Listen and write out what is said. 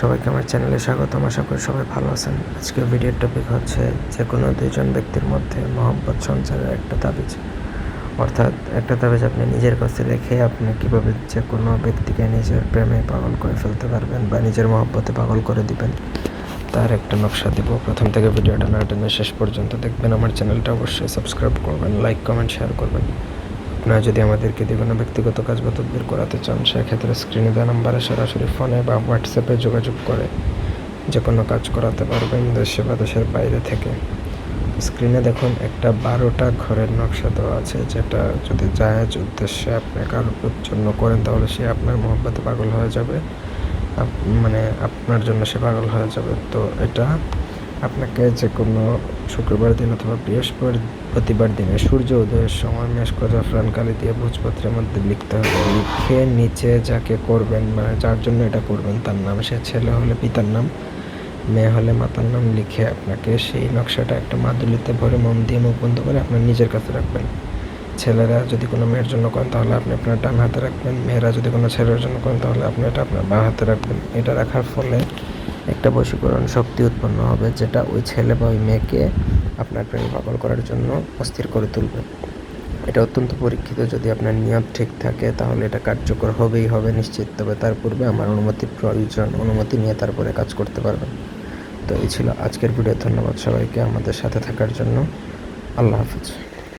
সবাইকে আমার চ্যানেলে স্বাগতম। আশা করি সবাই ভালো আছেন। আজকে ভিডিওর টপিক হচ্ছে যে কোনো দুইজন ব্যক্তির মধ্যে মহব্বত সঞ্চারের একটা তাবিজ। অর্থাৎ একটা তাবিজ আপনি নিজের কাছে রেখে আপনি কীভাবে যে কোনো ব্যক্তিকে নিজের প্রেমে পাগল করে ফেলতে পারবেন বা নিজের মহব্বতে পাগল করে দিবেন, তার একটা নকশা দিব। প্রথম থেকে ভিডিওটা না টেনে শেষ পর্যন্ত দেখবেন। আমার চ্যানেলটা অবশ্যই সাবস্ক্রাইব করবেন লাইক কমেন্ট শেয়ার করবেন। আপনারা যদি আমাদেরকে দিয়ে কোনো ব্যক্তিগত কাজ বা তদবির করাতে চান, সেক্ষেত্রে স্ক্রিনে দেওয়া নাম্বারে সরাসরি ফোনে বা হোয়াটসঅ্যাপে যোগাযোগ করে। যে কোনো কাজ করাতে পারবেন দেশে বা দেশের বাইরে থেকে। স্ক্রিনে দেখুন, একটা বারোটা ঘরের নকশা দেওয়া আছে, যেটা যদি জাহেজ উদ্দেশ্যে আপনি কারোর জন্য করেন, তাহলে সে আপনার মহব্বতে পাগল হয়ে যাবে। মানে আপনার জন্য সে পাগল হয়ে যাবে। তো এটা আপনাকে যে কোনো শুক্রবার দিন অথবা বৃহস্পতিবার দিনে সূর্য উদয়ের সময় মেশকো জাফরান কালি দিয়ে ভোজপত্রের মধ্যে লিখতে হবে। লিখে নিচে যাকে করবেন মানে যার জন্য এটা করবেন তার নাম, সে ছেলে হলে পিতার নাম, মেয়ে হলে মাতার নাম লিখে আপনাকে সেই নকশাটা একটা মাদুলিতে ভরে মন দিয়ে মুখ বন্ধ করে আপনার নিজের কাছে রাখবেন। ছেলেরা যদি কোনো মেয়ের জন্য করেন তাহলে আপনি আপনার ডান হাতে রাখবেন। মেয়েরা যদি কোনো ছেলের জন্য করেন তাহলে আপনি এটা আপনার বাঁ হাতে রাখবেন। এটা রাখার ফলে একটা বশীকরণ শক্তি উৎপন্ন হবে, যেটা ওই ছেলে বা ওই মেয়েকে আপনার প্রেমে পাগল করার জন্য অস্থির করে তুলবে। এটা অত্যন্ত পরীক্ষিত, যদি আপনার নিয়ত ঠিক থাকে, তাহলে এটা কার্যকর হবেই হবে নিশ্চিত। তবে তার পূর্বে আমার অনুমতি প্রয়োজন, অনুমতি নিয়ে তারপরে কাজ করতে পারবেন। তো এই ছিল আজকের ভিডিও। ধন্যবাদ সবাইকে আমাদের সাথে থাকার জন্য। আল্লাহ হাফিজ।